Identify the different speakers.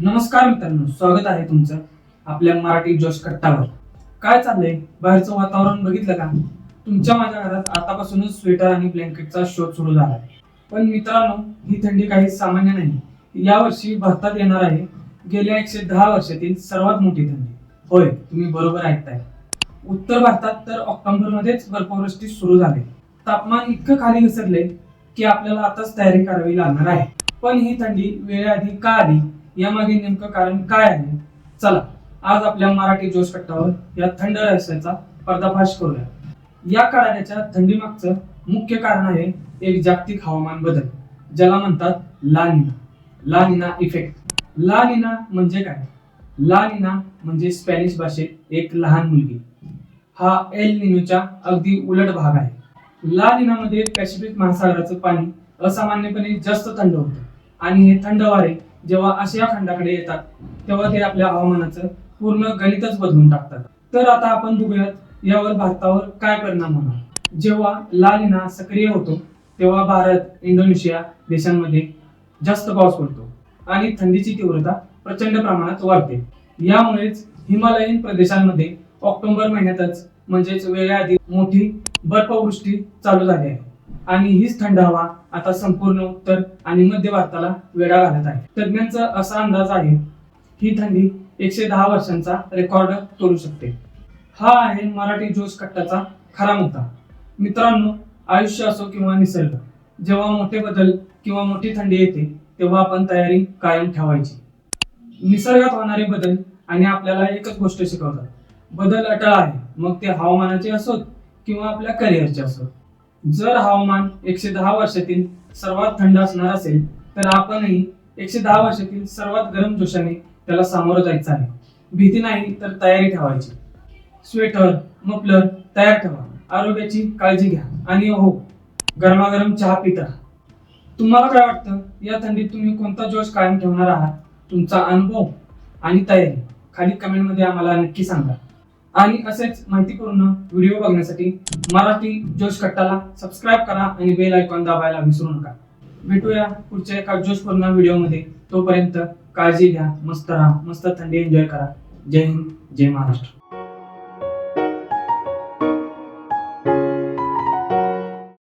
Speaker 1: नमस्कार मित्रांनो स्वागत आहे तुमचं आपल्या मराठी जोश कट्टावर. काय चाललंय? बाहेरचं वातावरण बघितलं का? तुमच्या माझ्या घरात आतापासूनच स्वेटर आणि ब्लँकेटचा शोध सुरू झाला आहे. पण मित्रांनो ही थंडी काही सामान्य नाही. यावर्षी भारतात येणार आहे गेल्या एकशे दहा वर्षातील सर्वात मोठी थंडी. होय तुम्ही बरोबर ऐकताय. उत्तर भारतात तर ऑक्टोबरमध्येच बर्फवृष्टी सुरू झाली. तापमान इतकं खाली घसरले की आपल्याला आताच तयारी करावी लागणार आहे. पण ही थंडी वेळेआधी का आली? यामागे नेमकं कारण काय आहे? चला आज आपल्या मराठी जोश कट्टावर या थंड रहस्याचा पर्दाफाश करूया. या काळाच्या थंडीमागचं मुख्य कारण आहे एक जागतिक हवामान बदल ज्याला म्हणतात लानिना लानिना इफेक्ट लानिना म्हणजे काय? लानिना म्हणजे स्पॅनिश भाषेत एक लहान मुलगी. हा एल निनोच्या अगदी उलट भाग आहे. लानिनामध्ये पॅसिफिक महासागराचं पाणी असामान्यपणे जास्त थंड होतं आणि हे थंड वारे जेव्हा आशिया खंडाकडे येतात तेव्हा ते आपल्या हवामानाचं पूर्ण गणितच बदलून टाकतात. तर आता आपण बघूयात यावर भारतावर काय परिणाम होणार? जेव्हा लाल निना सक्रिय होतो तेव्हा भारत इंडोनेशिया देशांमध्ये जास्त पाऊस पडतो आणि थंडीची तीव्रता प्रचंड प्रमाणात वाढते. यामुळेच हिमालयीन प्रदेशांमध्ये ऑक्टोबर महिन्यातच म्हणजेच वेळेआधी मोठी बर्फवृष्टी चालू झाली आहे. आणि हीच थंड हवा आता संपूर्ण उत्तर आणि मध्य भारताला वेढा घालत आहे. तज्ञांचा असा अंदाज आहे ही थंडी एकशे दहा वर्षांचा रेकॉर्ड तोडू शकते. हा आहे मराठी जोश कट्टाचा खरा मुद्दा. मित्रांनो आयुष्य असो किंवा निसर्ग जेव्हा मोठे बदल किंवा मोठी थंडी येते तेव्हा आपण तयारी कायम ठेवायची. निसर्गात होणारे बदल आणि आपल्याला एकच गोष्ट शिकवतात. बदल अटळ आहे मग ते हवामानाचे असोत किंवा आपल्या करिअरचे असोत. जर हवामान एकशे दहा वर्षातील सर्वात थंड असणार असेल तर आपणही एकशे दहा वर्षातील सर्वात गरम जोशाने त्याला सामोरं जायचं आहे. भीती नाही तर तयारी ठेवायची. स्वेटर मफलर तयार ठेवा. आरोग्याची काळजी घ्या. आणि हो गरमागरम चहा पित. राहा तुम्हाला काय वाटतं? या थंडीत तुम्ही कोणता जोश कायम ठेवणार आहात? तुमचा अनुभव आणि तयारी. खाली कमेंटमध्ये आम्हाला नक्की सांगा. आणि असेच माहितीपूर्ण व्हिडिओ बघण्यासाठी मराठी जोश कट्टाला सबस्क्राईब करा आणि बेल आयकॉन दाबायला विसरू नका. भेटूया पुढच्या एका जोशपूर्ण व्हिडिओमध्ये. तोपर्यंत काळजी घ्या मस्त राहा मस्त थंडी एन्जॉय करा. जय हिंद जय महाराष्ट्र.